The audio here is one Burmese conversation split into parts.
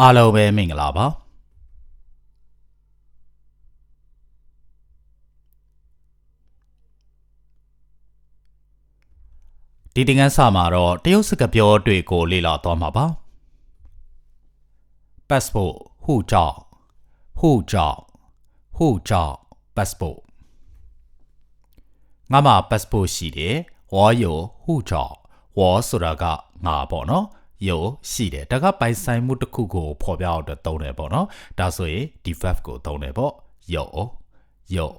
အားလုံးပဲမင်္ဂလာပါဒီတင်ကန်းစာမှာတော့တရုတ်စကားပြောတွေကိုလေ့လာသွားမှာပါ passport ဟူကြောင့်ဟူကြောင့်ဟူကြောင့် passport ငါမှာ passport ရှိတယ်ဝေါ်ယောဟူကြောင့်ဝေါ်ဆိုတာကငါပေါ့နော် ရုပ်ရှိတယ်ဒါကပိုင်ဆိုင်မှုတစ်ခုကိုဖော်ပြအောင်အတွက်သုံးတယ်ပေါ့နော်ဒါဆိုရင် ဒီ verb ကိုသုံးတယ်ပေါ့ရုပ်ရော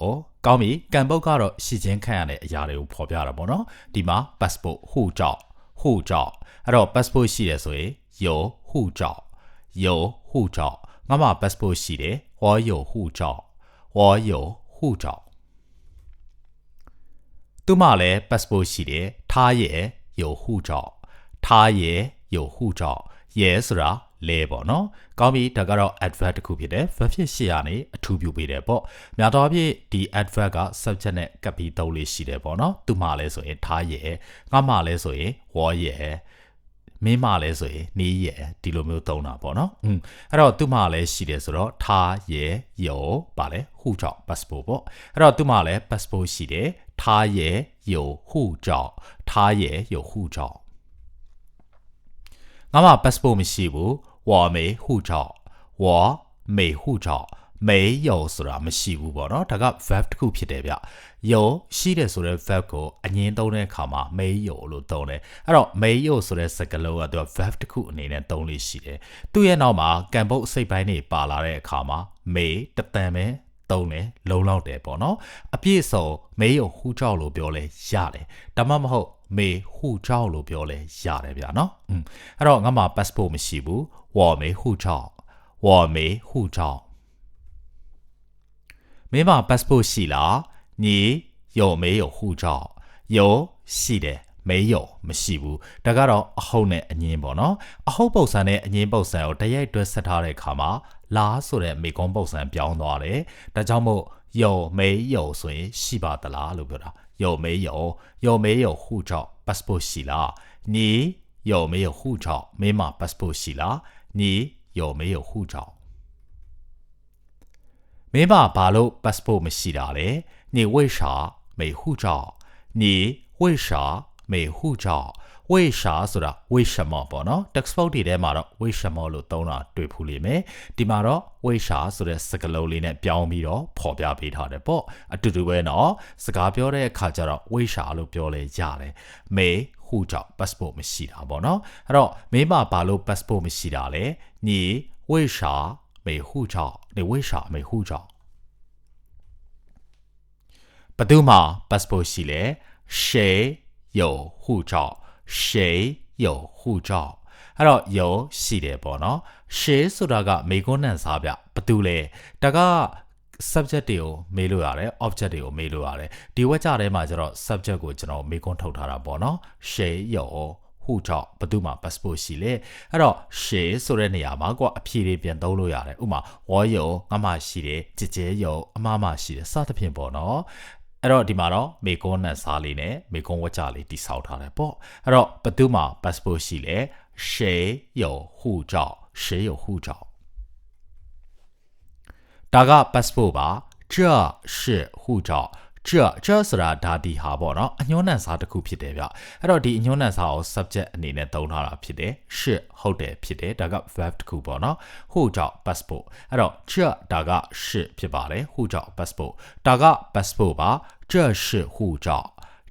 ကောင်းပြီကံပုတ်ကတော့ရှည်ချင်းခံရတဲ့အရာတွေကိုဖော်ပြတာပေါ့နော်ဒီမှာ passport ဟူကြောင့်ဟူကြောင့်အဲ့တော့ passport ရှိတယ်ဆိုရင်ယောဟူကြောင့်ယောဟူကြောင့်ငါမှ passport ရှိတယ်ဟောယောဟူကြောင့်ဟောယောဟူကြောင့်သူမှလည်း passport ရှိတယ်ထားရဲ့ယောဟူကြောင့်ထားရဲ့ 有护照也ဆိုတာလဲပေါ့နော်ကောင်းပြီဒါကတော့ adverb တစ်ခုဖြစ်တယ် verb ဖြစ်ရှေ့ကနေအထူးပြုပေးတယ်ပေါ့များသောအားဖြင့်ဒီ adverb က subject နဲ့ကပ်ပြီးသုံးလေးရှိတယ်ပေါ့နော်သူမှလည်းဆိုရင်他也ငါမှလည်းဆိုရင်我也မင်းမလည်းဆိုရင်နေရဒီလိုမျိုးသုံးတာပေါ့နော်อืมအဲ့တော့သူမှလည်းရှိတယ်ဆိုတော့他也有ပါလေ护照 passport ပေါ့အဲ့တော့သူမှလည်း passport ရှိတယ်他也有护照他也有护照ငါ ငါမှ passport မရှိဘူးဝေါ်မေဟူချော့ဝေါ်မေဟူချော့မေယောဆိုတာမရှိဘူးပေါ့နော်ဒါက verb တစ်ခုဖြစ်တယ်ဗျယောရှိတယ်ဆိုတဲ့ verb ကိုအငင်းသုံးတဲ့အခါမှာမေယောလို့သုံးတယ်အဲ့တော့မေယောဆိုတဲ့စကားလုံးကသူက verb တစ်ခုအနေနဲ့သုံးလို့ရှိတယ်သူ့ရဲ့နောက်မှာကံပုတ်အစိပ်ပိုင်းတွေပါလာတဲ့အခါမှာမေတတန်ပဲသုံးတယ်လုံလောက်တယ်ပေါ့နော်အပြည့်စုံမေယောဟူချောက်လို့ပြောလဲရတယ်ဒါမှမဟုတ် မေဟူကြောက်လို့ပြောလဲရတယ်ဗျာနော်อืมအဲ့တော့ငါမှာ passport မရှိဘူး我没护照我没护照မင်းမှာ passport ရှိလား你有没有护照有ရှိတယ်没有မရှိဘူးဒါကတော့အဟုတ်နဲ့အငင်းပေါ့နော်အဟုတ်ပုံစံနဲ့အငင်းပုံစံကိုတရိုက်တွဲဆက်ထားတဲ့အခါမှာလားဆိုတဲ့မေကွန်ပုံစံပြောင်းသွားတယ်ဒါကြောင့်မို့有没有ဆိုရင်ရှိပါသလားလို့ပြောတာ 有没有？有没有护照？巴斯波西啦！你有没有护照？没嘛，巴斯波西啦！你有没有护照？没嘛，巴罗巴斯波没西了嘞！你为啥没护照？你为啥没护照？ 为啥ဆိုတာ为什么ပေါ့နော် textbook တွေထဲမှာတော့为什么လို့သုံးတာတွေ့ဖူးလိမ့်မယ်ဒီမှာတော့为啥ဆိုတဲ့စကားလုံးလေးနဲ့ပြောင်းပြီးတော့ဖော်ပြပေးထားတယ်ပေါ့အတူတူပဲနော်စကားပြောတဲ့အခါကျတော့为啥လို့ပြောလဲရတယ်မေဟူကြောင့် passport မရှိတာပေါ့နော်အဲ့တော့မင်းမဘာလို့ passport မရှိတာလဲညီ为啥没护照你为啥没护照ဘသူမှ passport ရှိလဲ谁有护照 谁有护照အဲ့တော့有ရှိတယ်ပေါ့နော်谁ဆိုတာကမေကွန်းနန်စားဗျဘသူလဲဒါက subject တွေကိုမေးလို့ရတယ် object တွေကိုမေးလို့ရတယ်ဒီဝက်ကြထဲမှာကျတော့ subject ကိုကျွန်တော်မေးခွန်းထုတ်ထားတာပေါ့နော်谁有护照ဘသူမှ passport ရှိလေအဲ့တော့谁ဆိုတဲ့နေရာမှာကိုအဖြေတွေပြန်သုံးလို့ရတယ်ဥမာ我有ငါမှရှိတယ်姐姐有အမမရှိတယ်စသဖြင့်ပေါ့နော် အဲ့တော့ဒီမှာတော့မေကွန်းနဲ့စားလေးနဲ့မေကွန်းဝက်ကြလေးတိဆောက်ထားတယ်ပေါ့အဲ့တော့ဘသူမှ passport ရှိလေ谁有护照谁有护照ဒါက passport ပါ这是护照 这这ဆိုတာဒါဒီဟာပေါ့နော်အညွှန်းနံစာတစ်ခုဖြစ်တယ်ဗျအဲ့တော့ဒီအညွှန်းနံစာကို subject အနေနဲ့သုံးထားတာဖြစ်တယ်是ဟုတ်တယ်ဖြစ်တယ်ဒါက verb တစ်ခုပေါ့နော်护照 passport အဲ့တော့这ဒါက是ဖြစ်ပါတယ်护照 passport ဒါက passport ပါ这是护照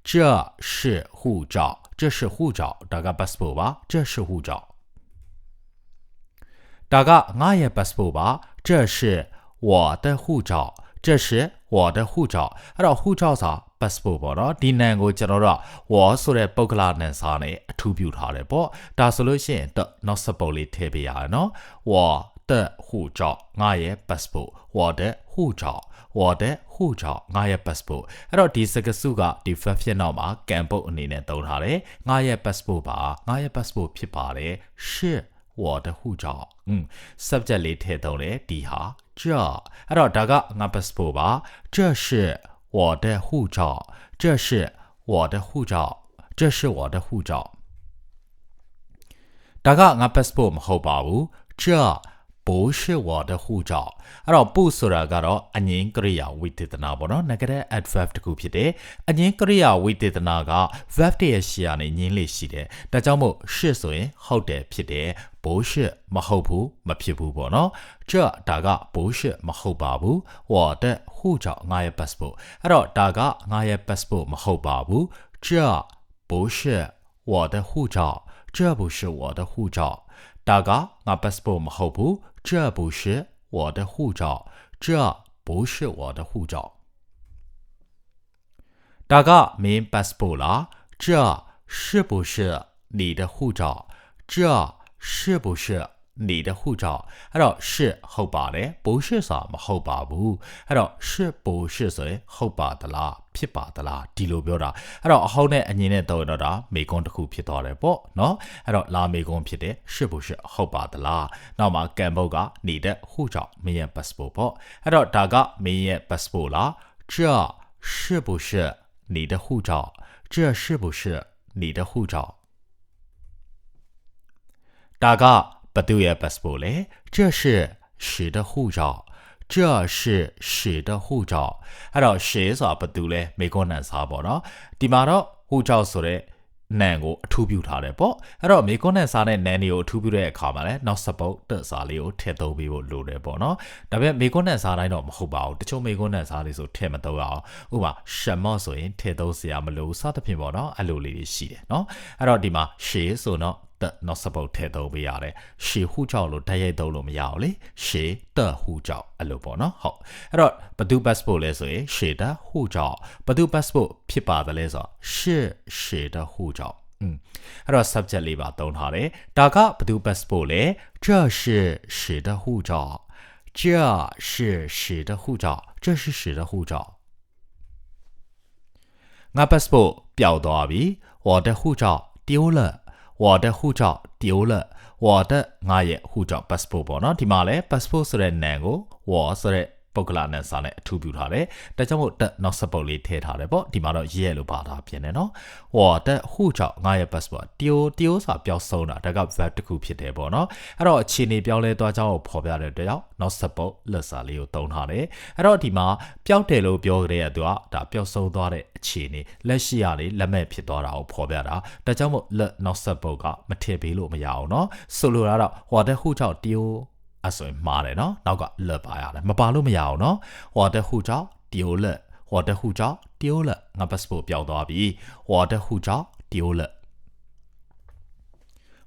这是护照这是护照ဒါက passport ပါ这是护照ဒါကငါရဲ့ passport ပါ这是我的护照这是 我的护照အဲ့တော့护照စာ passport ပေါ့နော်ဒီနံကိုကျွန်တော်တို့ဝေါ်ဆိုတဲ့ပုဂ္ဂလနံစာနဲ့အထူးပြုထားတယ်ပေါ့ဒါဆိုလို့ရှိရင်တော့ not support လေးထည့်ပေးရတယ်နော်ဝေါ်的护照ငါရဲ့ passport 我的护照我的护照ငါရဲ့ passport အဲ့တော့ဒီစကားစုကဒီ verb ဖြစ်နောက်မှာကံပုတ်အနေနဲ့သုံးထားတယ်ငါရဲ့ passport ပါငါရဲ့ passport ဖြစ်ပါတယ်是 我的护照อืม subject လေးထည့်သုံးတယ်ဒီဟာ这အဲ့တော့ဒါကငါ passport ပါ这是我的护照这是我的护照这是我的护照ဒါကငါ passport မဟုတ်ပါဘူး这 不是我的护照အဲ့တော့不ဆိုတာကတော့အငင်းကရိယာဝိသေသနာပေါ့နော် negative adverb တစ်ခုဖြစ်တယ်အငင်းကရိယာဝိသေသနာက verb တရဲ့ရှေ့ကနေငင်းလေးရှိတယ်ဒါကြောင့်မို့是ဆိုရင်ဟုတ်တယ်ဖြစ်တယ်不是မဟုတ်ဘူးမဖြစ်ဘူးပေါ့နော်这ဒါက不是မဟုတ်ပါဘူး我的护照ငါရဲ့ passport အဲ့တော့ဒါကငါရဲ့ passport မဟုတ်ပါဘူး这不是我的护照这不是我的护照 大哥我 bespoke 好不这不是我的护照这不是我的护照。大哥你 bespoke 了这是不是你的护照？这是不是 နေတဲ့ဟုကြောင့်အဲ့တော့ shit ဟုတ်ပါတယ်။ bullshit ဆိုတာမဟုတ်ပါဘူး။အဲ့တော့ shit bullshit ဆိုရင်ဟုတ်ပါသလားဖြစ်ပါသလားဒီလိုပြောတာအဲ့တော့အဟောင်းနဲ့အငင်းနဲ့တော့တော့ဒါမေကွန်တစ်ခုဖြစ်သွားတယ်ပေါ့နော်အဲ့တော့လာမေကွန်ဖြစ်တယ်ရှစ်ဖို့ရှစ်ဟုတ်ပါသလားနောက်မှာကံဘုတ်ကနေတဲ့ဟုကြောင့်မင်းရဲ့ passport ပေါ့အဲ့တော့ဒါကမင်းရဲ့ passport လားကြာရှစ်ဖို့ရှစ်နေတဲ့ဟုကြောင့်ကြာရှစ်ဖို့ရှစ်နေတဲ့ဟုကြောင့်ဒါက 不对呀，passport 嘞，这是谁的护照？这是谁的护照？အဲ့တော့谁ဆိုတာဘသူလဲမေကွန်းနန်စားပေါ့နော်ဒီမှာတော့护照ဆိုတဲ့နန်ကိုအထူးပြုထားတယ်ပေါ့အဲ့တော့မေကွန်းနန်စားတဲ့နန်တွေကိုအထူးပြုတဲ့အခါမှာလဲနောက် support တက်စားလေးကိုထည့်သုံးပေးဖို့လိုတယ်ပေါ့နော်ဒါပေမဲ့မေကွန်းနန်စားတိုင်းတော့မဟုတ်ပါဘူးတချို့မေကွန်းနန်စားလေးဆိုထည့်မသုံးရအောင်ဥပမာရှမော့ဆိုရင်ထည့်သုံးစရာမလိုစသဖြင့်ပေါ့နော်အဲ့လိုလေးတွေရှိတယ်နော်အဲ့တော့ဒီမှာရှေဆိုတော့ 的 not support ထည့်သုံးပေးရတယ်ရှေ护照လို့ဓာတ်ရိုက်သုံးလို့မရအောင်လေရှေ的护照အဲ့လိုပေါ့နော်ဟုတ်အဲ့တော့ဘသူ passport လဲဆိုရင်ရှေ的护照ဘသူ passport ဖြစ်ပါတယ်လဲဆိုတော့是谁的护照อืมအဲ့တော့ subject လေးပါသုံးထားတယ်ဒါကဘသူ passport လဲ这是谁的护照这是谁的护照这是谁的护照ငါ passport ပျောက်သွားပြီ我的护照丢了 我的护照丢了我的ငါရဲ့护照 passport ပေါ့နော်ဒီမှာလဲ passport ဆိုတဲ့နာမ်ကို我ဆိုတဲ့ ပုဂ္ဂလအနန္တစာနဲ့အထူးပြုထားတယ်။ဒါကြောင့်မို့တက်နောက်ဆက်ပုတ်လေးထည့်ထားတယ်ပေါ့။ဒီမှာတော့ရဲရဲလို့ပါတာပြင်တယ်နော်။ဟောတက်ဟိုကြောင့်ငါရဲ့ passport တီယိုတီယိုစာပြောင်းဆုံးတာဒါက verb တစ်ခုဖြစ်တယ်ပေါ့နော်။အဲ့တော့အခြေအနေပြောင်းလဲသွားကြောင်းကိုဖော်ပြတဲ့အတွက်ကြောင့်နောက်ဆက်ပုတ်လက်စာလေးကိုသုံးထားတယ်။အဲ့တော့ဒီမှာပျောက်တယ်လို့ပြောကြတဲ့အတွက်ဒါပျောက်ဆုံးသွားတဲ့အခြေအနေလက်ရှိရလေလက်မဲ့ဖြစ်သွားတာကိုဖော်ပြတာ။ဒါကြောင့်မို့လက်နောက်ဆက်ပုတ်ကမထည့်ပေးလို့မရအောင်နော်။ဆိုလိုတာတော့ဟောတက်ဟိုကြောင့်တီယို အဲ့ဆိုရင်မှားတယ်နော်နောက်ကလပါရတယ်မပါလို့မရအောင်နော်ဟောတဲ့ခုကြောင့်တီယိုလက်ဟောတဲ့ခုကြောင့်တီယိုလက်ငါ passport ပျောက်သွားပြီဟောတဲ့ခုကြောင့်တီယိုလက်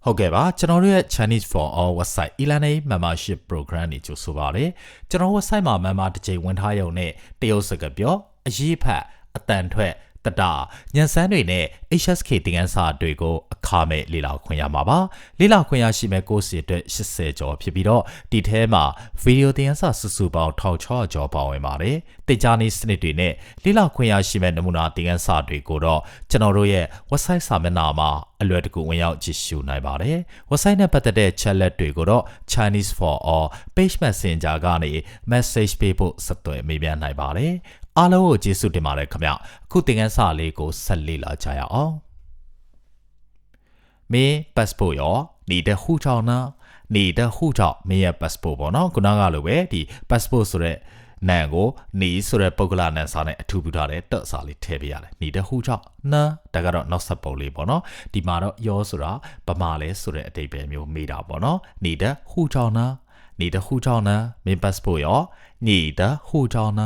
ဟုတ်ကဲ့ပါကျွန်တော်တို့ရဲ့ Chinese for all website e-learning membership program နေကြိုဆိုပါရစေကျွန်တော် website မှာ member တစ်ချိန်ဝင်ထားရုံနဲ့တရုတ်စကားပြောအရေးဖတ်အတန်ထွက် တတာညံစမ်းတွေနဲ့ HSK သင်ခန်းစာတွေကိုအခမဲ့လေ့လာခွင့်ရမှာပါလေ့လာခွင့်ရရှိမဲ့ course တွေအတွက်80ကျော်ဖြစ်ပြီးတော့ဒီထဲမှာဗီဒီယိုသင်ခန်းစာစုစုပေါင်း1600ကျော်ပါဝင်ပါတယ်တင်ကြားနည်းစနစ်တွေနဲ့လေ့လာခွင့်ရရှိမဲ့နမူနာသင်ခန်းစာတွေကိုတော့ကျွန်တော်တို့ရဲ့ website စာမျက်နှာမှာအလွယ်တကူဝင်ရောက်ကြည့်ရှုနိုင်ပါတယ် website နဲ့ပတ်သက်တဲ့ chat တွေကိုတော့ Chinese for all page messenger ကနေ message ပေးဖို့ဆက်သွယ်မေးမြန်းနိုင်ပါတယ် အားလုံးကိုကျေးဇူးတင်ပါတယ်ခင်ဗျအခုသင်ခန်းစာလေးကိုဆက်လေ့လာကြရအောင်မင်း passport ရော你的护照呢你的护照မင်းရဲ့ passport ပေါ့နော်ခုနကလိုပဲဒီ passport ဆိုတဲ့နံကို你ဆိုတဲ့ပုဂ္ဂလနံစာနဲ့အထူးပြုထားတဲ့တက်စာလေးထည့်ပေးရတယ်你的护照呢ဒါကတော့နောက်ဆက်ပုံလေးပေါ့နော်ဒီမှာတော့ရောဆိုတာဗမာလဲဆိုတဲ့အတိတ်ပဲမျိုးမေးတာပေါ့နော်你的护照呢你的护照呢မင်း passport ရော你的护照呢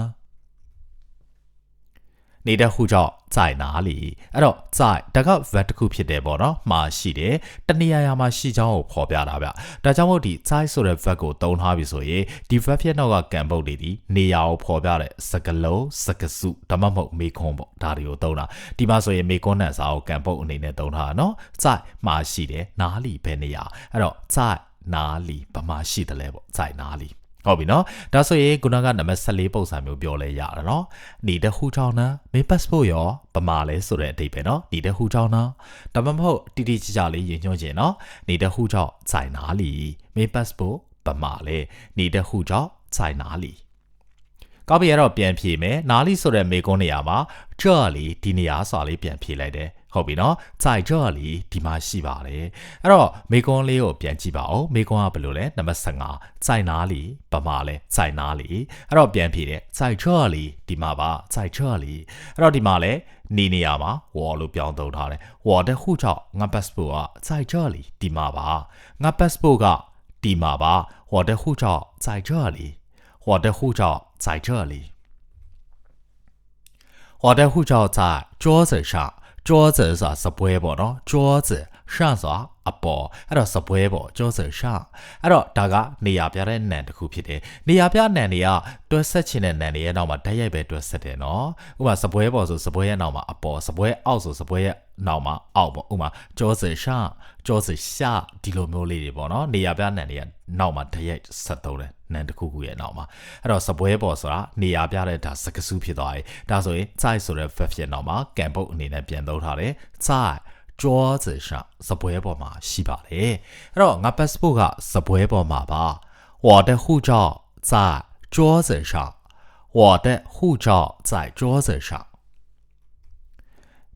နေတဲ့ဟုကြောင့်ကြိုက်နာလီအဲ့တော့ကြိုက်ဒါက verb တစ်ခုဖြစ်တယ်ပေါ့နော်မှာရှိတယ်တနေရာရာမှာရှိကြောင်းကိုဖော်ပြတာဗျဒါကြောင့်မို့ဒီကြိုက်ဆိုတဲ့ verb ကိုသုံးထားပြီဆိုရင်ဒီ verb ရဲ့နောက်ကကံပုတ်တွေဒီနေရာကိုဖော်ပြတဲ့စကလုံးစကစုဒါမှမဟုတ်မေခွန်းပေါ့ဒါတွေကိုသုံးတာဒီမှာဆိုရင်မေခွန်းနဲ့စာကိုကံပုတ်အနေနဲ့သုံးထားတာနော်ကြိုက်မှာရှိတယ်နားလီပဲနေရာအဲ့တော့ကြိုက်နားလီဘာမှရှိတယ်လဲပေါ့ကြိုက်နားလီ ဟုတ်ပြီနော်ဒါဆိုရင်ခုနကနံပါတ်14ပုံစံမျိုးပြောလဲရတယ်နော်နေတဟူချောင်းနာမင်း passport ရောဗမာလဲဆိုတဲ့အဓိပ္ပာယ်နော်နေတဟူချောင်းနာဒါမှမဟုတ်တိတိကျကျလေးရင်ညွှန်းခြင်းနော်နေတဟူချောင်းဆိုင်နာလီမင်း passport ဗမာလဲနေတဟူချောင်းဆိုင်နာလီကောင်းပြီအဲ့တော့ပြန်ဖြေမယ်နာလီဆိုတဲ့မေကွန်းနေရာမှာကြော်လီဒီနေရာစာလေးပြန်ဖြေလိုက်တယ် ဟုတ်ပြီနော်在这里ဒီမှာရှိပါတယ်အဲ့တော့မေကွန်လေးကိုပြန်ကြည့်ပါဦးမေကွန်ကဘယ်လိုလဲနံပါတ်15在哪里ပမာလဲ在哪里အဲ့တော့ပြန်ဖြေတယ်在这里ဒီမှာပါ在这里အဲ့တော့ဒီမှာလဲနေနေရမှာဝေါ်လို့ပြောင်းသုံးထားတယ်ဝေါ်တဲ့ခုချောက်ငါ passport က在这里ဒီမှာပါငါ passport ကဒီမှာပါ我的护照在这里我的护照在这里我的护照在桌子上 ကျောဇဆိုတာစပွဲပေါ့နော်ကျောဇရှာဆိုတာအပေါ်အဲ့တော့စပွဲပေါ့ကျောဇရှာအဲ့တော့ဒါကနေရာပြတဲ့နံတစ်ခုဖြစ်တယ်နေရာပြနံတွေကတွဲဆက်ချင်တဲ့နံတွေရဲ့နောက်မှာဓာတ်ရိုက်ပဲတွဲဆက်တယ်နော်ဥပမာစပွဲပေါ်ဆိုစပွဲရဲ့နောက်မှာအပေါ်စပွဲအောက်ဆိုစပွဲရဲ့ နောက်မှာအောက်ပေါ့ဥပမာ桌子上桌子下ဒီလိုမျိုးလေးတွေပေါ့နော်နေရာပြနံတွေကနောက်မှာဓာတ်ရိုက်ဆက်သုံးတယ်နံတစ်ခုခုရဲ့နောက်မှာအဲ့တော့စပွဲပေါ်ဆိုတာနေရာပြတဲ့ဒါစကစုဖြစ်သွားတယ်ဒါဆိုရင်在ဆိုတဲ့ verb ရဲ့နောက်မှာကံပုတ်အနေနဲ့ပြန်သုံးထားတယ်在桌子上စပွဲပေါ်မှာရှိပါတယ်အဲ့တော့ငါ passport ကစပွဲပေါ်မှာပါ我的护照在桌子上我的护照在桌子上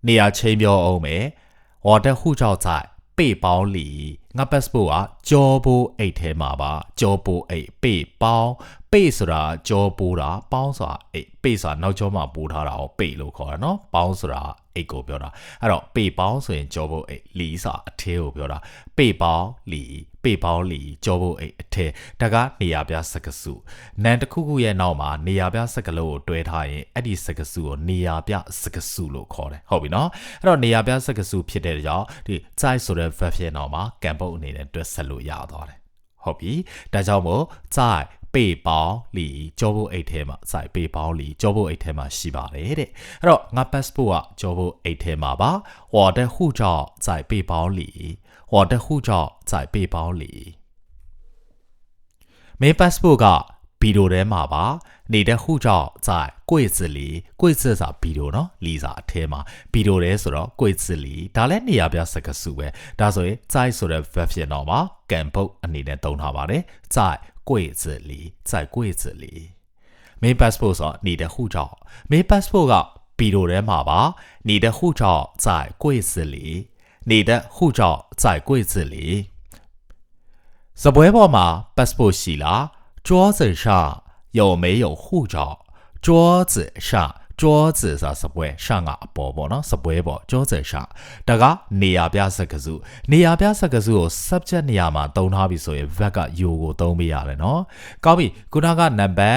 နေရာချင်းပြောအောင်မယ်။ဝါတက်ခုချောက်ဆိုင်ပေပေါင်းလီငါ passport ကကြောပိုးအိတ်ထဲမှာပါကြောပိုးအိတ်ပေပေါင်းပေဆိုတာကြောပိုးတာပေါင်းဆိုတာအိတ်ပေဆိုတာနောက်ကျောမှာပိုးထားတာကိုပေလို့ခေါ်တာနော်ပေါင်းဆိုတာအိတ်ကိုပြောတာအဲ့တော့ပေပေါင်းဆိုရင်ကြောပိုးအိတ်လီဆိုတာအထင်းကိုပြောတာပေပေါင်းလီ ပေပေါင်းလီကြောဖို့အိတ်အထက်တကားနေရာပြစကစုနန်တစ်ခုခုရဲ့နောက်မှာနေရာပြစကလုံးကိုတွဲထားရင်အဲ့ဒီစကစုကိုနေရာပြစကစုလို့ခေါ်တယ်ဟုတ်ပြီနော်အဲ့တော့နေရာပြစကစုဖြစ်တဲ့ကြောင့်ဒီ chai ဆိုတဲ့ verb ရဲ့နောက်မှာကံပုတ်အနေနဲ့တွဲဆက်လို့ရသွားတယ်ဟုတ်ပြီဒါကြောင့်မို့ chai ပေပေါင်းလီကြောဖို့အိတ်ထဲမှာစိုက်ပေပေါင်းလီကြောဖို့အိတ်ထဲမှာရှိပါတယ်တဲ့အဲ့တော့ငါ passport ကကြောဖို့အိတ်ထဲမှာပါဟောတဲ့ဟူကြောင့်စိုက်ပေပေါင်းလီ 我的护照在背包里。没 passport 噶，比如的嘛吧，你的护照在柜子里，柜子啥比如呢？里啥贴嘛？比如的说咯，柜子里，ဒါလည်းနေရာပြစကားစုပဲ။ဒါဆိုရင်在ဆိုတဲ့ verb ဖြစ်တော့မှာကံပုတ်အနေနဲ့သုံးထားပါတယ်။在柜子里，在柜子里。没 passport ဆို你的护照，没 passport က比如的嘛吧，你的护照在柜子里。你的护照在柜子里。这不会嘛？passport 洗了，桌子上有没有护照？桌子上，桌子上是不会上啊，宝宝呢是不会不桌子上。大家你要不要识个数？你要不要识个数？subject နေရာမှာတုံးထားပြီဆိုရင် verb က you ကိုသုံးပေးရတယ်နော်။ကောင်းပြီ။ခုနက number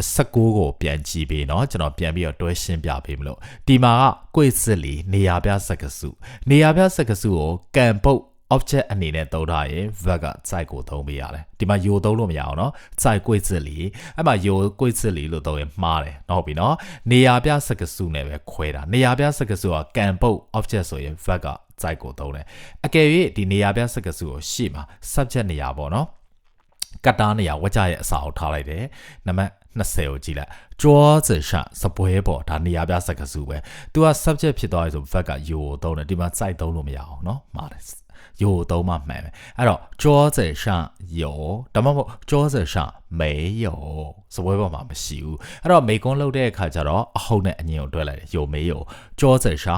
16ကိုပြန်ကြည့်ပြီးเนาะကျွန်တော်ပြန်ပြီးတော့တွဲရှင်းပြပေးမလို့ဒီမှာကကိုယ့်စစ်လီနေရာပြစက္ကစုနေရာပြစက္ကစုကိုကံပုတ် object အနေနဲ့သုံးထားရင် verb က site ကိုသုံးပေးရတယ်ဒီမှာယိုသုံးလို့မရအောင်เนาะ site ကိုစစ်လီအဲ့မှာယိုကိုစစ်လီလို့သုံးရင်မှားတယ်ဟုတ်ပြီเนาะနေရာပြစက္ကစုနဲ့ပဲခွဲတာနေရာပြစက္ကစုကကံပုတ် object ဆိုရင် verb က site ကိုသုံးတယ်အကယ်၍ဒီနေရာပြစက္ကစုကိုရှေ့မှာ subject နေရာပေါ့เนาะကတ္တာနေရာဝကြရဲ့အစာအုပ်ထားလိုက်တယ်နံပါတ် 20ကိုကြည့်လိုက်ကျော်စရှာစပွဲပေါ်ဒါနေရာပြစကားစုပဲ तू က subject ဖြစ်သွားပြီဆို verb ကယိုသုံးတယ်ဒီမှာ site သုံးလို့မရအောင်เนาะမှားတယ်ယိုသုံးမှမှန်ပဲအဲ့တော့ကျော်စရှာယိုဒါမှမဟုတ်ကျော်စရှာမေယိုစပွဲပေါ်မှာမရှိဘူးအဲ့တော့မေကွန်းလောက်တဲ့အခါကျတော့အဟုတ်နဲ့အညင်ကိုတွဲလိုက်တယ်ယိုမေယိုကျော်စရှာ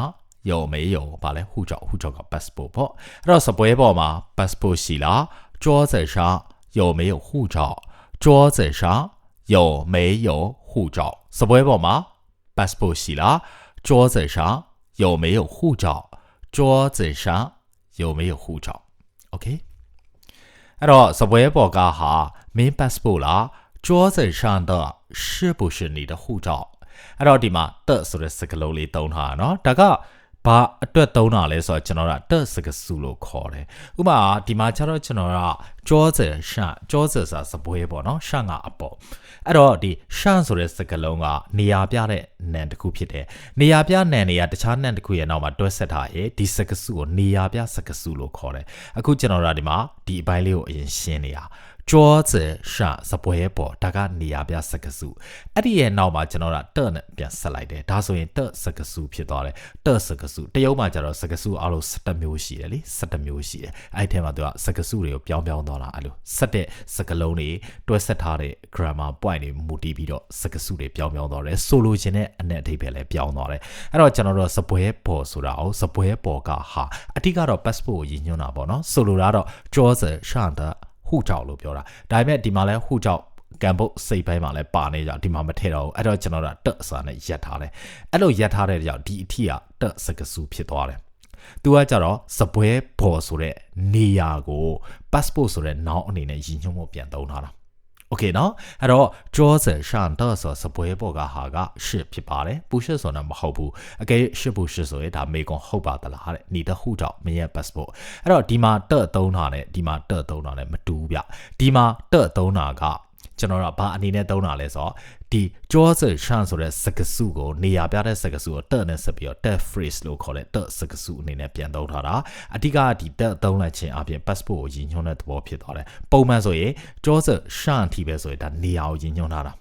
ယုံမေယုံဗာလဲဟူကြောက်ဟူကြောက်က passport ပေါ့အဲ့တော့စပွဲပေါ်မှာ passport ရှိလားကျော်စရှာယုံမေယုံဟူကြောက်ကျော်စရှာ 有没有护照？是不会报吗？passport 是啦。桌子上有没有护照？桌子上有没有护照？OK。哎喽，是不会报噶哈？没 passport 啦。桌子上的是不是你的护照？哎喽，弟嘛，的是的，是个楼里等他喏，大家。ဘာအတွက်သုံးတာလဲဆိုတော့ကျွန်တော်ကတက်စကစုလို့ခေါ်တယ်။ဥပမာဒီမှာကျတော့ကျွန်တော်ကကြောစရှာကြောစစာစပွဲပေါ့နော်။ရှာငါအပေါ့။ အဲ့တော့ဒီရှန့်ဆိုတဲ့စကားလုံးကနေရာပြတဲ့နံတစ်ခုဖြစ်တယ်။နေရာပြနံတွေကတခြားနံတစ်ခုရဲ့နောက်မှာတွဲဆက်ထားရဲ့ဒီစကားစုကိုနေရာပြစကားစုလို့ခေါ်တယ်။အခုကျွန်တော်တို့ဒီမှာဒီအပိုင်းလေးကိုအရင်ရှင်းနေတာ။ ကြောစရှာစပွဲပေါ်ဒါကနေရာပြစကစုအဲ့ဒီရဲ့နောက်မှာကျွန်တော်ကတဲ့နဲ့ပြန်ဆက်လိုက်တယ်ဒါဆိုရင်တဲ့စကစုဖြစ်သွားတယ်တဲ့စကစုတရုတ်မှာကျတော့စကစုအားလုံး17မျိုးရှိတယ်လေ17မျိုးရှိတယ်အဲ့ထဲမှာသူကစကစုတွေကိုပြောင်းပြောင်းသွားတာအဲ့လိုဆက်တဲ့စကလုံးတွေတွဲဆက်ထားတဲ့ grammar point တွေမူတည်ပြီးတော့စကစုတွေပြောင်းပြောင်းသွားတယ်ဆိုလိုချင်တဲ့အနဲ့အထိပ္ပယ်လည်းပြောင်းသွားတယ်အဲ့တော့ကျွန်တော်တို့စပွဲပေါ်ဆိုတာအောင်စပွဲပေါ်ကဟာအတိကတော့ passport ကိုရည်ညွှန်းတာပေါ့နော်ဆိုလိုတာတော့ကြောစရှာတာ ဟူချောက်လို့ပြောတာဒါပေမဲ့ဒီမှာလဲဟူချောက်ကံပုတ်စိတ်ပိုင်းမှာလည်းပါနေကြဒီမှာမထည့်တော့ဘူးအဲ့တော့ကျွန်တော်ကတက်အစာနဲ့ရက်ထားတယ်အဲ့လိုရက်ထားတဲ့ကြောင့်ဒီအထီကတက်စကစုဖြစ်သွားတယ်သူကကြတော့စပွဲပေါ်ဆိုတဲ့နေရာကို passport ဆိုတဲ့ noun အနေနဲ့ရည်ညွှန်းဖို့ပြန်သုံးထားတာ โอเคเนาะအဲ့တော့ draw စရှန်တော့ဆိုစပွဲပေါ်ကဟာကရှစ်ဖြစ်ပါတယ်ပူရှစ်ဆိုတာမဟုတ်ဘူးအကဲရှစ်ပူရှစ်ဆိုရင်ဒါမေကွန်ဟုတ်ပါသလားတဲ့နီတဟုတော့မရဲ့ passport အဲ့တော့ဒီမှာတက်သုံးတာနဲ့ဒီမှာတက်သုံးတာနဲ့မတူဘူးဗျဒီမှာတက်သုံးတာက ကျွန်တော်တို့ဘာအနေနဲ့သုံးတာလဲဆိုတော့ဒီကြောစရှန်ဆိုတဲ့စကားစုကိုနေရာပြတဲ့စကားစုကိုတက်နဲ့ဆက်ပြီးတော့ tet phrase လို့ခေါ်တဲ့တက်စကားစုအနေနဲ့ပြန်သုံးထားတာအဓိကဒီတက်သုံးလိုက်ခြင်းအပြင် passport ကိုရည်ညွှန်းတဲ့သဘောဖြစ်သွားတယ်ပုံမှန်ဆိုရင်ကြောစရှန်အထိပဲဆိုရင်ဒါနေရာကိုရည်ညွှန်းထားတာ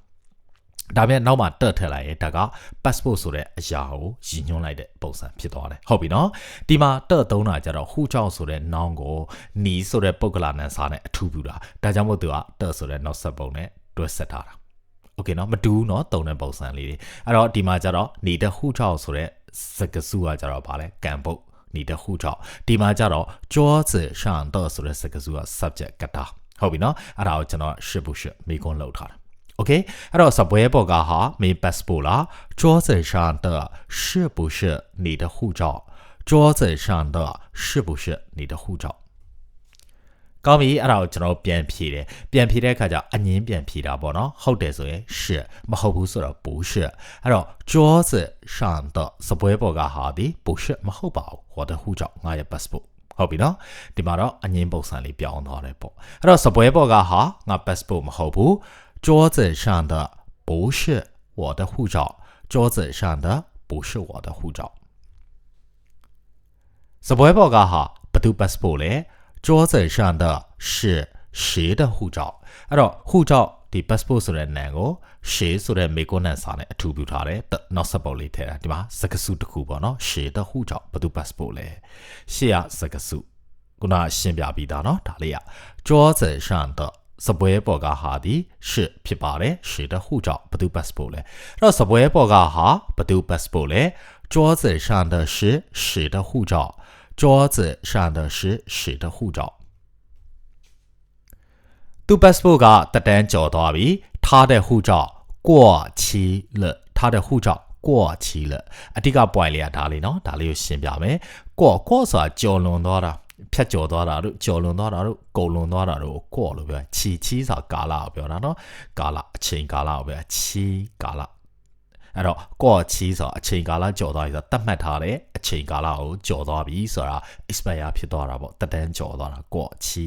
ဒါပြန်နောက်မှတက်ထည့်လိုက်ရဲဒါက passport ဆိုတဲ့အရာကိုရည်ညွှန်းလိုက်တဲ့ပုံစံဖြစ်သွားတယ်ဟုတ်ပြီနော်ဒီမှာတက်သုံးတာကြတော့ဟူချောင်းဆိုတဲ့နောင်ကိုနီဆိုတဲ့ပုဂ္ဂလာနံစာနဲ့အထူးပြုတာဒါကြောင့်မို့သူကတက်ဆိုတဲ့နောက်ဆက်ပုံနဲ့တွဲဆက်ထားတာโอเคเนาะမတူเนาะတုံတဲ့ပုံစံလေးတွေအဲ့တော့ဒီမှာကြတော့နေတဲ့ဟူချောင်းဆိုတဲ့စကစုကကြတော့ဗာလဲကံပုတ်နေတဲ့ဟူချောင်းဒီမှာကြတော့ကြောစရှန်တော့ဆိုတဲ့စကစုက subject ကတာဟုတ်ပြီเนาะအဲ့ဒါကိုကျွန်တော်ရှစ်ဘူးရှစ်မိကွန်းလောက်ထားတာ OK，အဲ့တော့စပွဲပေါ်ကဟာမင်း passport လား桌子上的是不是你的护照桌子上的是不是你的护照ကောင်းပြီအဲ့ဒါကိုကျွန်တော်ပြန်ဖြေတယ်ပြန်ဖြေတဲ့အခါကျအငင်းပြန်ဖြေတာပေါ့နော်ဟုတ်တယ်ဆိုရင်是မဟုတ်ဘူးဆိုတော့不是အဲ့တော့桌子上的စပွဲပေါ်ကဟာဒီ不是မဟုတ်ပါဘူး我的护照ငါရဲ့ passport ဟုတ်ပြီနော်ဒီမှာတော့အငင်းပုံစံလေးပြောင်းသွားတယ်ပေါ့အဲ့တော့စပွဲပေါ်ကဟာငါ passport မဟုတ်ဘူး 桌子上的不是我的护照。桌子上的不是我的护照。စပွဲပေါ်ကဟာဘသူ passport လဲ桌子上的是谁的护照အဲ့တော့护照ဒီ passport ဆိုတဲ့နာမ်ကို谁ဆိုတဲ့မိကုန်းနဲ့စာနဲ့အထူပြုထားတယ်နောက်စပုတ်လေးထည့်တာဒီမှာစကစုတစ်ခုပေါ့နော်谁的护照ဘသူ passport လဲရှေ့ကစကစုခုနရှင်းပြပြီးသားနော်ဒါလေးက桌子上的 စပွဲပေါ်ကဟာဒီရှစ်ဖြစ်ပါတယ်ရှေ的护照ဘယ်သူ passport လဲအဲ့တော့စပွဲပေါ်ကဟာဘယ်သူ passport လဲ桌子上的是谁的护照桌子上的是谁的护照သူ passport ကတက်တန်းကျော်သွားပြီ他的护照过期了他的护照过期了အတိက point လေးကဒါလေးเนาะဒါလေးကိုရှင်းပြမယ်过过ဆိုတာကျော်လွန်သွားတာ ဖြတ်ကျော်သွားတာတို့ကျော်လွန်သွားတာတို့ကုန်လွန်သွားတာတို့ကိုကော့လို့ပြောချီချီစာကာလကိုပြောတာနော်ကာလအချိန်ကာလကိုပြောချီကာလအဲ့တော့ကော့ချီဆိုအချိန်ကာလကျော်သွားပြီဆိုတာတတ်မှတ်ထားတဲ့အချိန်ကာလကိုကျော်သွားပြီဆိုတာ expire ဖြစ်သွားတာပေါ့တက်တန်းကျော်သွားတာကော့ချီ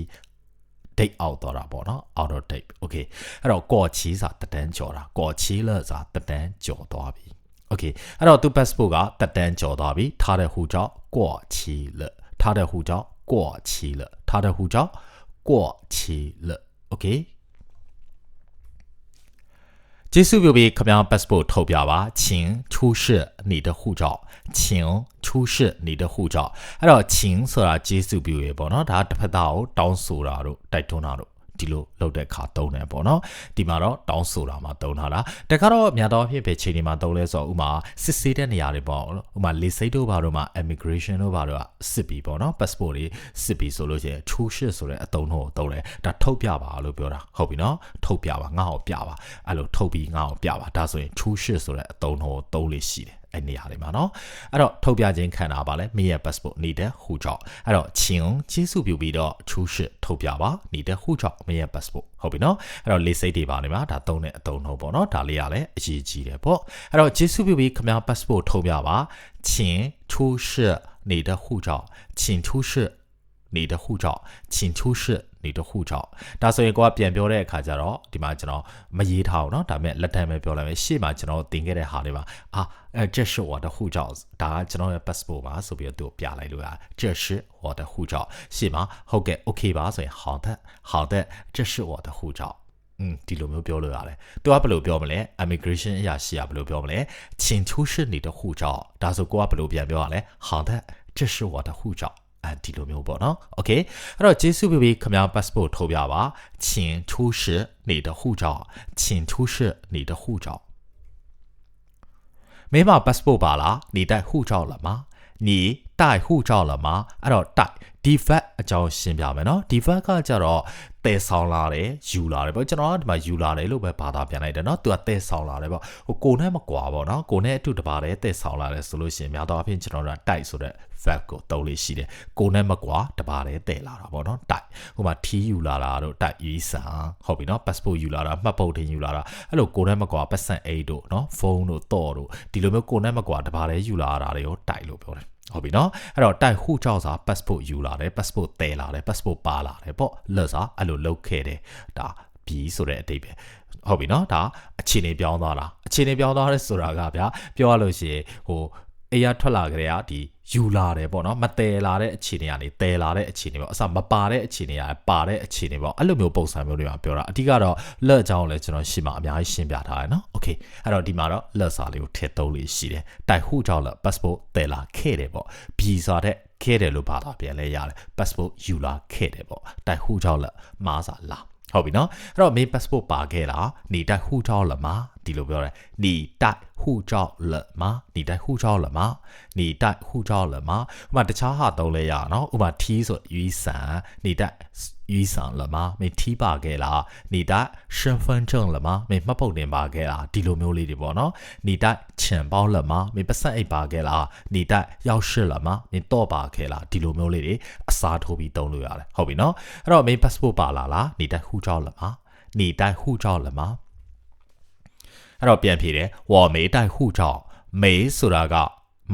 date out သွားတာပေါ့နော် out of date okay အဲ့တော့ကော့ချီစာတက်တန်းကျော်တာကော့ချီလစာတက်တန်းကျော်သွားပြီ okay အဲ့တော့သူ passport ကတက်တန်းကျော်သွားပြီထားတဲ့ဟူကြောင့်ကော့ချီလထားတဲ့ဟူကြောင့် ကော်ချီလထားတဲ့ဟူကြောင့်ကော်ချီလ okay ကျေးဇူးပြုပြီးခမောင် passport ထုတ်ပြပါ请出示你的护照请出示你的护照အဲ့တော့请ဆိုတာကျေးဇူးပြုရေပေါ့နော်ဒါတစ်ဖက်သားကိုတောင်းဆိုတာတို့တိုက်တွန်းတာတို့ ဒီလိုလုပ်တဲ့ခါသုံးတယ်ပေါ့နော်ဒီမှာတော့တောင်းဆိုတာမှာသုံးထားတာတခါတော့များတော့ဖြစ်ဖြစ်ချိန်ဒီမှာသုံးလဲဆိုတော့ဥမာစစ်ဆေးတဲ့နေရာတွေပေါ့ဥမာလေစိတ်တို့ဘာတို့မှာ immigration တို့ဘာတို့ကစစ်ပြီးပေါ့နော် passport တွေစစ်ပြီးဆိုလို့ရှိရင်ထူးရှစ်ဆိုတဲ့အတုံးတော့သုံးတယ်ဒါထုတ်ပြပါလို့ပြောတာဟုတ်ပြီနော်ထုတ်ပြပါငါ့ကိုပြပါအဲ့လိုထုတ်ပြီးငါ့ကိုပြပါဒါဆိုရင်ထူးရှစ်ဆိုတဲ့အတုံးတော့သုံးလေးရှိတယ် အဲ့နေရာတွေမှာနော်အဲ့တော့ထုတ်ပြခြင်းခံတာပါလဲမိရဲ့ passport နေတဲ့ဟူကြောင့်အဲ့တော့ချင်းကျေးဇူးပြုပြီးတော့ချူးရှစ်ထုတ်ပြပါနေတဲ့ဟူကြောင့်မိရဲ့ passport ဟုတ်ပြီနော်အဲ့တော့လေးစိတ်တွေပါနေမှာဒါသုံးတဲ့အသုံးနှုန်းပေါ့နော်ဒါလေးကလည်းအရေးကြီးတယ်ပေါ့အဲ့တော့ကျေးဇူးပြုပြီးခင်ဗျား passport ထုတ်ပြပါချင်းချူးရှစ်နေတဲ့ဟူကြောင့်ချင်းချူးရှစ်你的护照，请出示 你的护照ဒါဆိုရင်ကိုကပြန်ပြောတဲ့အခါကျတော့ဒီမှာကျွန်တော်မရေးထားအောင်เนาะဒါပေမဲ့လက်ထပ်ပဲပြောလိုက်မယ်ရှေ့မှာကျွန်တော်တင်ခဲ့တဲ့ဟာတွေပါအာအဲ这是我的护照ဒါကကျွန်တော်ရဲ့ passport ပါဆိုပြီးတော့သူ့ကိုပြလိုက်လို့ရ这是我的护照ရှေ့မှာဟုတ်ကဲ့ okay ပါဆိုရင်好的好的这是我的护照อืมဒီလိုမျိုးပြောလို့ရတယ်။ तू ကဘယ်လိုပြောမလဲ immigration အရာရှိကဘယ်လိုပြောမလဲ请出示你的护照ဒါဆိုကိုကဘယ်လိုပြန်ပြောရလဲ好的这是我的护照 အဲဒီလိုမျိုးပေါ့နော်။ Okay အဲ့တော့ကျေးဇူးပြုပြီးခင်ဗျာ passport ထုတ်ပြပါ请出示你的护照请出示你的护照မင်းမ passport ပါလား你带护照了吗你带护照了吗အဲ့တော့带 Defect အကြောင်းရှင်းပြမယ်နော် defect ကကြတော့တည်ဆောင်လာတယ်ယူလာတယ်ပေါ့ကျွန်တော်ကဒီမှာယူလာတယ်လို့ပဲဘာသာပြန်လိုက်တယ်နော်သူကတည်ဆောင်လာတယ်ပေါ့ဟိုကိုနဲ့မကွာပေါ့နော်ကိုနဲ့အတူတပါတယ်တည်ဆောင်လာတယ်ဆိုလို့ရှိရင်များတော့အဖြစ်ကျွန်တော်တို့တိုက်ဆိုတဲ့ verb ကိုသုံးလေးရှိတယ်ကိုနဲ့မကွာတပါတယ်တည်လာတာပေါ့နော်တိုက်ဟိုမှာ t ယူလာတာတို့တိုက်ရေးဆန်ဟုတ်ပြီနော် passport ယူလာတာမှတ်ပုတ်တင်ယူလာတာအဲ့လိုကိုနဲ့မကွာပတ်စံ8တို့နော်ဖုန်းတို့တော့တို့ဒီလိုမျိုးကိုနဲ့မကွာတပါတယ်ယူလာတာတွေကိုတိုက်လို့ပြောတယ် ဟုတ်ပြီနော်အဲ့တော့တိုက်护照စာ passport ယူလာတယ် passport တည်လာတယ် passport ပါလာတယ်ပေါ့လက်စာအဲ့လိုလုပ်ခဲ့တယ်ဒါပြီးဆိုတဲ့အတိတ်ပဲဟုတ်ပြီနော်ဒါအခြေအနေပြောင်းသွားတာအခြေအနေပြောင်းသွားတယ်ဆိုတာကဗျာပြောရလို့ရှိရင်ဟိုအေးရထွက်လာကြတဲ့ကဒီ ယူလာတယ်ပေါ့နော်မတဲလာတဲ့အခြေအနေကနေတဲလာတဲ့အခြေအနေပေါ့အစမပါတဲ့အခြေအနေကပါတဲ့အခြေအနေပေါ့အဲ့လိုမျိုးပုံစံမျိုးတွေမှာပြောတာအဓိကတော့လက်အကြောင်းလည်းကျွန်တော်ရှင်းမှာအများကြီးရှင်းပြထားတယ်နော်โอเคအဲ့တော့ဒီမှာတော့လက်စာလေးကိုထည့်သုံးလေးရှိတယ်တိုက်ဟုတ်ကြောင့်လက် passport တဲလာခဲ့တယ်ပေါ့ဗီဇာတဲ့ခဲ့တယ်လို့ဘာသာပြန်လဲရတယ် passport ယူလာခဲ့တယ်ပေါ့တိုက်ဟုတ်ကြောင့်လက်မားစာလာဟုတ်ပြီနော်အဲ့တော့ main passport ပါခဲ့တာနေတိုက်ဟူထောက်လမှာဒီလိုပြောတယ်你带护照了吗你带护照了吗你带护照了吗ဥပမာတခြားဟာသုံးလဲရအောင်နော်ဥပမာ t ဆိုရွေးဆန်你带ရွေးဆန်了吗မင်း t ပါခဲ့လား你带身份证了吗မင်းမှတ်ပုံတင်ပါခဲ့လားဒီလိုမျိုးလေးတွေပေါ့နော်你带钱包了吗မင်းပတ်စံအိတ်ပါခဲ့လား你带钥匙了吗မင်းတော့ပါခဲ့လားဒီလိုမျိုးလေးတွေအစားထိုးပြီးသုံးလို့ရတယ်ဟုတ်ပြီနော်အဲ့တော့ main passport ပါလာလား你带护照了吗你带护照了吗 အဲ့တော့ပြန်ဖြေတယ်ဝေါ်မေတိုက်ဟုကြောင့်မေဆိုတာက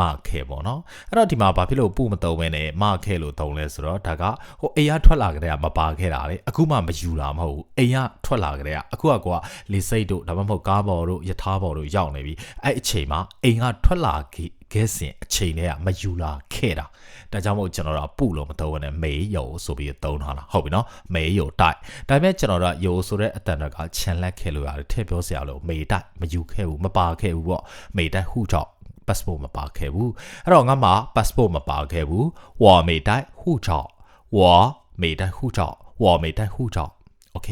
မခဲပေါ့နော်အဲ့တော့ဒီမှာဘာဖြစ်လို့ပူမတုံးပဲနဲ့မခဲလို့တုံးလဲဆိုတော့ဒါကဟိုအိမ်ကထွက်လာကြတဲ့ကမပါခဲ့တာလေအခုမှမယူတာမဟုတ်ဘူးအိမ်ကထွက်လာကြတဲ့ကအခုကကွာလေစိတ်တို့ဒါမှမဟုတ်ကားပေါ်တို့ယထာပေါ်တို့ရောက်နေပြီအဲ့အချိန်မှာအိမ်ကထွက်လာခဲ့စဉ်အချိန်တည်းကမယူလာခဲ့တာ ဒါကြောင့်မို့ကျွန်တော်တို့ပုလို့မသုံးဘဲနဲ့မေယောဆိုပြီးသုံးထားတာဟုတ်ပြီနော်မေယောတိုက်ဒါပေမဲ့ကျွန်တော်တို့ယောဆိုတဲ့အတန်တွေကချန်လက်ခဲ့လို့ရတယ်ထည့်ပြောစရာလို့မေတိုက်မယူခဲ့ဘူးမပါခဲ့ဘူးပေါ့မေတိုက်ဟုကြောင့် passport မပါခဲ့ဘူးအဲ့တော့ငါမှ passport မပါခဲ့ဘူးဝါမေတိုက်ဟုကြောင့်ဝါမေတိုက်ဟုကြောင့်ဝါမေတိုက်ဟုကြောင့် โอเค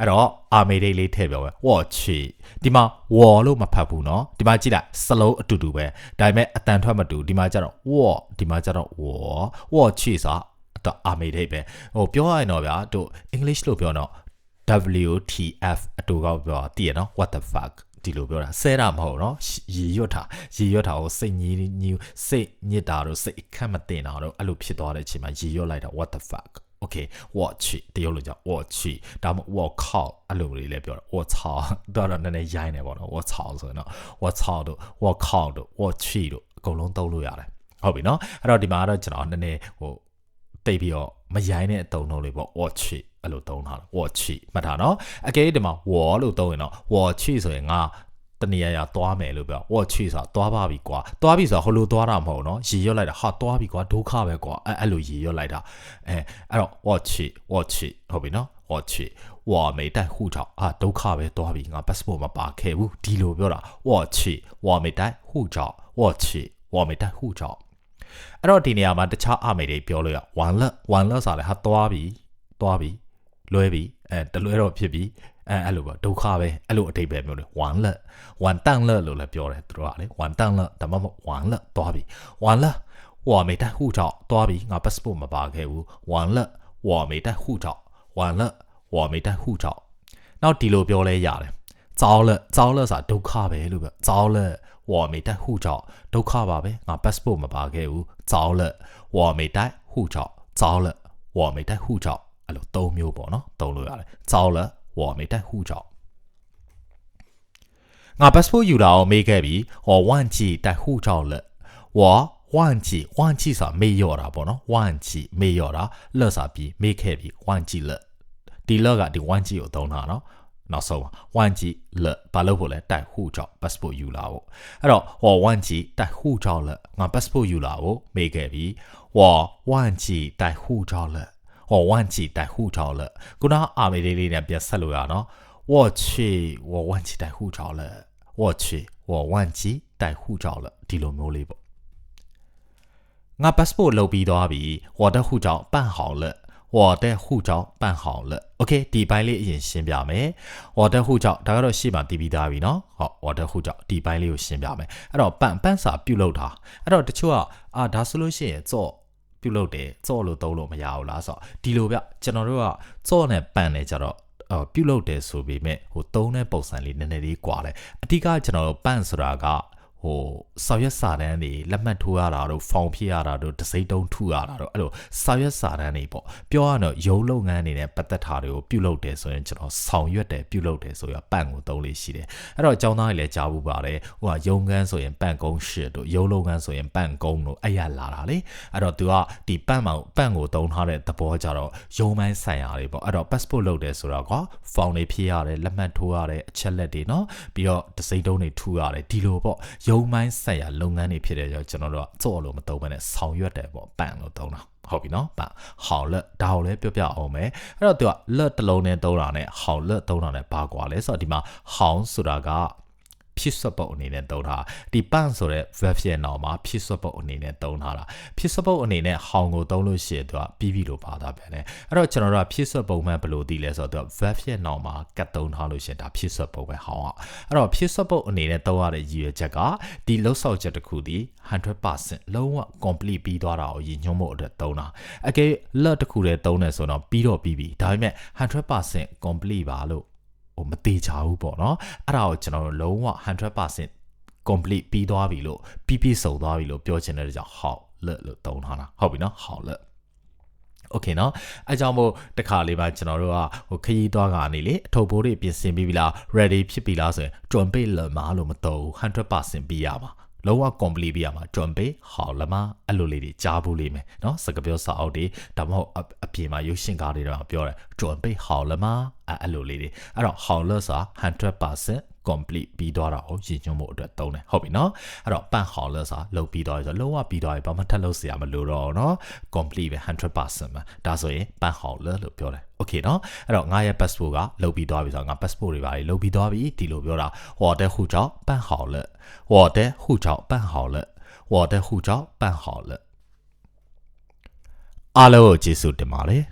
အဲ့တော့ army day လေးထည့်ပြောမယ် watch ဒီမှာ war လို့မဖတ်ဘူးเนาะဒီမှာကြည့်လိုက်စလုံးအတူတူပဲဒါပေမဲ့အတန်ထွက်မတူဒီမှာကျတော့ war ဒီမှာကျတော့ war watch ဆိုတော့ army day ပဲဟိုပြောရရင်တော့ဗျာတို့ english လို့ပြောတော့ WTF အတူကောက်ပြောတာတည်ရနော် what the fuck ဒီလိုပြောတာဆဲတာမဟုတ်နော်ရေရွတ်တာရေရွတ်တာကိုစိတ်ညည်းညူစိတ်ညစ်တာတို့စိတ်အခက်မတင်တာတို့အဲ့လိုဖြစ်သွားတဲ့အချိန်မှာရေရွတ်လိုက်တာ what the fuck okay watch တရုတ်လိုကြောင့် watch ဒါမှမဟုတ် walk out အဲ့လိုလေးလည်းပြောတာ watch out ဒါတော့နည်းနည်းရိုင်းနေပေါ့နော် watch out ဆိုရင်တော့ watch out တို့ walk out တို့ watch တို့အကုန်လုံးသုံးလို့ရတယ်ဟုတ်ပြီနော်အဲ့တော့ဒီမှာကတော့ကျွန်တော်နည်းနည်းဟိုတိတ်ပြီးတော့မရိုင်းတဲ့အတုံးလုံးလေးပေါ့ watch အဲ့လိုသုံးထားတာ watch မှတ်ထားနော်အကယ်၍ဒီမှာ wall လို့သုံးရင်တော့ watch ဆိုရင်ငါ တနေရာရာသွားမယ်လို့ပြောဝတ်ချီဆိုတာသွားပါပြီကွာသွားပြီဆိုတာဟိုလိုသွားတာမဟုတ်နော်ရေရွတ်လိုက်တာဟာသွားပြီကွာဒုက္ခပဲကွာအဲအဲ့လိုရေရွတ်လိုက်တာအဲအဲ့တော့ဝတ်ချီဝတ်ချီဟုတ်ပြီနော်ဝတ်ချီဝါမေတိုင်ဟူချောက်အာဒုက္ခပဲသွားပြီငါ passport မပါခဲ့ဘူးဒီလိုပြောတာဝတ်ချီဝါမေတိုင်ဟူချောက်ဝတ်ချီဝါမေတိုင်ဟူချောက်အဲ့တော့ဒီနေရာမှာတခြားအမေတွေပြောလို့ရဝမ်လက်ဝမ်လက်ဆိုလဲဟာသွားပြီသွားပြီလွဲပြီအဲတလွဲတော့ဖြစ်ပြီ အဲအဲ့လိုပေါ့ဒုက္ခပဲအဲ့လိုအတိတ်ပဲမျိုးလေဝမ်လက်ဝမ်တန်လက်လို့လည်းပြောတယ်သူတို့ကလေဝမ်တန်လက်ဒါမှမဟုတ်ဝမ်လက်သွားပြီဝမ်လက်ဝါမေတဟူတော့သွားပြီငါ passport မပါခဲ့ဘူးဝမ်လက်ဝါမေတဟူတော့ဝမ်လက်ဝါမေတဟူတော့နောက်ဒီလိုပြောလဲရတယ်ဇောလက်ဇောလက်ဆိုတာဒုက္ခပဲလို့ပြောဇောလက်ဝါမေတဟူတော့ဒုက္ခပါပဲငါ passport မပါခဲ့ဘူးဇောလက်ဝါမေတဟူတော့ဇောလက်ဝါမေတဟူတော့အဲ့လို၃မျိုးပေါ့နော်သုံးလို့ရတယ်ဇောလက် 我没带护照ငါ passport ယူလာအောင်မေးခဲ့ပြီ我忘记带护照了我忘 忘记忘记ဆိုတာမေ့လျော့တာပေါ့နော်忘记မေ့လျော့တာလက်စာပြီးမေ့ခဲ့ပြီး忘记了ဒီလကဒီ忘记ကိုသုံးတာနော်နောက်ဆုံး忘记了ဘာလို့ဖို့လဲတိုက်护照 passport ယူလာဖို့အဲ့တော့我忘记带护照了ငါ passport ယူလာဖို့မေ့ခဲ့ပြီး我忘记带护 ဟောဝန်ချီတိုင်ဟူထော်လကုနာအာမေလေးလေးနဲ့ပြန်ဆက်လို့ရနော်ဝော့ချီဝော်ဝန်ချီတိုင်ဟူထော်လဝော့ချီဝော်ဝန်ချီတိုင်ဟူထော်လဒီလိုမျိုးလေးပေါ့ငါ passport လုပ်ပြီးသွားပြီဝော်တဲ့ဟူထောင်ပန့်ဟောင်လက်ဝော်တဲ့ဟူထောင်ပန့်ဟောင်လက်โอเคဒီပိုင်းလေးအရင်ရှင်းပြမယ်ဝော်တဲ့ဟူထောင်ဒါကတော့ရှေ့မှာတည်ပြီးသားပြီเนาะဟောဝော်တဲ့ဟူထောင်ဒီပိုင်းလေးကိုရှင်းပြမယ်အဲ့တော့ပန့်ပန့်စာပြုတ်လောက်တာအဲ့တော့တချို့ကအာဒါဆိုလို့ရှိရင်ကြော့ ပြုတ်လောက်တယ်ကြော့လို့သုံးလို့မရဘူးလားဆိုတော့ဒီလိုဗျကျွန်တော်တို့ကကြော့နဲ့ပန်နဲ့ကြတော့အော်ပြုတ်လုတယ်ဆိုပေမဲ့ဟိုသုံးတဲ့ပုံစံလေးနည်းနည်းလေးကွာတယ်အဓိကကျွန်တော်တို့ပန့်ဆိုတာက ဟိုစာရွက်စာတမ်းတွေလက်မှတ်ထိုးရတာတို့ဖောင်ဖြည့်ရတာတို့တစိမ့်တုံးထုရတာတို့အဲ့လိုစာရွက်စာတမ်းတွေပေါ့ပြောရတော့ရုံးလုပ်ငန်းတွေနဲ့ပတ်သက်တာတွေကိုပြုလုပ်တယ်ဆိုရင်ကျွန်တော်ဆောင်ရွက်တယ်ပြုလုပ်တယ်ဆိုရပန့်ကိုသုံးလေးရှိတယ်အဲ့တော့အကြောင်းသားတွေလည်းကြားဘူးပါတယ်ဟိုကရုံးခန်းဆိုရင်ပန့်ကုန်းရှစ်တို့ရုံးလုပ်ငန်းဆိုရင်ပန့်ကုန်းတို့အဲ့ရလာတာလေအဲ့တော့သူကဒီပန့်မောင်ပန့်ကိုသုံးထားတဲ့သဘောကြတော့ရုံးမိုင်းဆိုင်ရာတွေပေါ့အဲ့တော့ passport လုပ်တယ်ဆိုတော့ကွာဖောင်တွေဖြည့်ရတယ်လက်မှတ်ထိုးရတယ်အချက်လက်တွေเนาะပြီးတော့တစိမ့်တုံးတွေထူရတယ်ဒီလိုပေါ့ရုံး ံမိုင်းဆိုင်ရာလုပ်ငန်းတွေဖြစ်တဲ့ကြောင့်ကျွန်တော်တို့ကကြော့လို့မသုံးဘဲနဲ့ဆောင်ရွက်တယ်ပေါ့ပန့်လို့သုံးတာဟုတ်ပြီနော်ပန့်ဟောင်လက်ဒါကိုလည်းပြောပြအောင်မယ်အဲ့တော့သူကလက်တစ်လုံးနဲ့သုံးတာနဲ့ဟောင်လက်သုံးတာနဲ့ဘာကွာလဲဆိုတော့ဒီမှာဟောင်ဆိုတာက ဖြစ်စွပ်ပုတ်အနေနဲ့သုံးထားဒီပန့်ဆိုတဲ့ verb ရဲ့နောက်မှာဖြစ်စွပ်ပုတ်အနေနဲ့သုံးထားတာဖြစ်စွပ်ပုတ်အနေနဲ့ဟောင်ကိုသုံးလို့ရှိရင်သူကပြီးပြီလို့ပါတာပဲねအဲ့တော့ကျွန်တော်တို့ကဖြစ်စွပ်ပုံမှန်ဘယ်လိုသိလဲဆိုတော့သူက verb ရဲ့နောက်မှာကတ်သုံးထားလို့ရှိရင်ဒါဖြစ်စွပ်ပုတ်ပဲဟောင်อ่ะအဲ့တော့ဖြစ်စွပ်ပုတ်အနေနဲ့သုံးရတဲ့ရည်ရွယ်ချက်ကဒီလှုပ်ဆောက်ချက်တစ်ခုဒီ100%လုံးဝ complete ပြီးသွားတာကိုရည်ညွှန်းဖို့အတွက်သုံးတာအကယ်လက်တစ်ခုတည်းသုံးတယ်ဆိုတော့ပြီးတော့ပြီးပြီဒါပေမဲ့100% complete ပါလို့ ဟိုမသေးချဘူးပေါ့နော်အဲ့ဒါကိုကျွန်တော်တို့လုံးဝ100% complete ပြီးသွားပြီလို့ပြီးပြည့်စုံသွားပြီလို့ပြောချင်တဲ့ကြောင့်ဟောက်လက်လို့သုံးထားတာဟုတ်ပြီနော်ဟောက်လက်โอเคเนาะအဲကြောင့်မို့တခါလေးပါကျွန်တော်တို့ကဟိုခရီးသွားကနေလေအထုပ်ဘိုးတွေပြင်ဆင်ပြီးပြီလား ready ဖြစ်ပြီလားဆိုရင် trumpet လမာလို့မတော်ဘူး100%ပြီးရပါ လောကကွန်ပလီပြရမှာတွန်ပေဟောင်းလမအဲ့လိုလေးတွေကြားဖို့လိမ့်မယ်နော်စကားပြောစာအုပ်တွေဒါမှမဟုတ်အပြင်မှာရုပ်ရှင်ကားတွေတော့ပြောတယ်တွန်ပေဟောင်းလမအဲ့လိုလေးတွေအဲ့တော့ဟောင်းလဆို100% complete ပြီးသွားတာကိုရည်ညွှန်းဖို့အတွက်သုံးတယ်ဟုတ်ပြီနော်အဲ့တော့ pan hauler ဆိုတာလုပ်ပြီးသွားပြီဆိုတော့လုံးဝပြီးသွားပြီဘာမှထပ်လုပ်စရာမလိုတော့ဘူးနော် complete ပဲ100%ပဲဒါဆိုရင် pan hauler လို့ပြောတယ် okay เนาะအဲ့တော့ငါရဲ့ passport ကလုတ်ပြီးသွားပြီဆိုတော့ငါ passport တွေပါလေလုတ်ပြီးသွားပြီဒီလိုပြောတာဟောတဲ့ခုကြောင့်ပန့်ဟောက်လက်ဟောတဲ့ခုကြောင့်ပန့်ဟောက်လက်ဟောတဲ့ခုကြောင့်ပန့်ဟောက်လက်အားလုံးကိုကျေးဇူးတင်ပါတယ်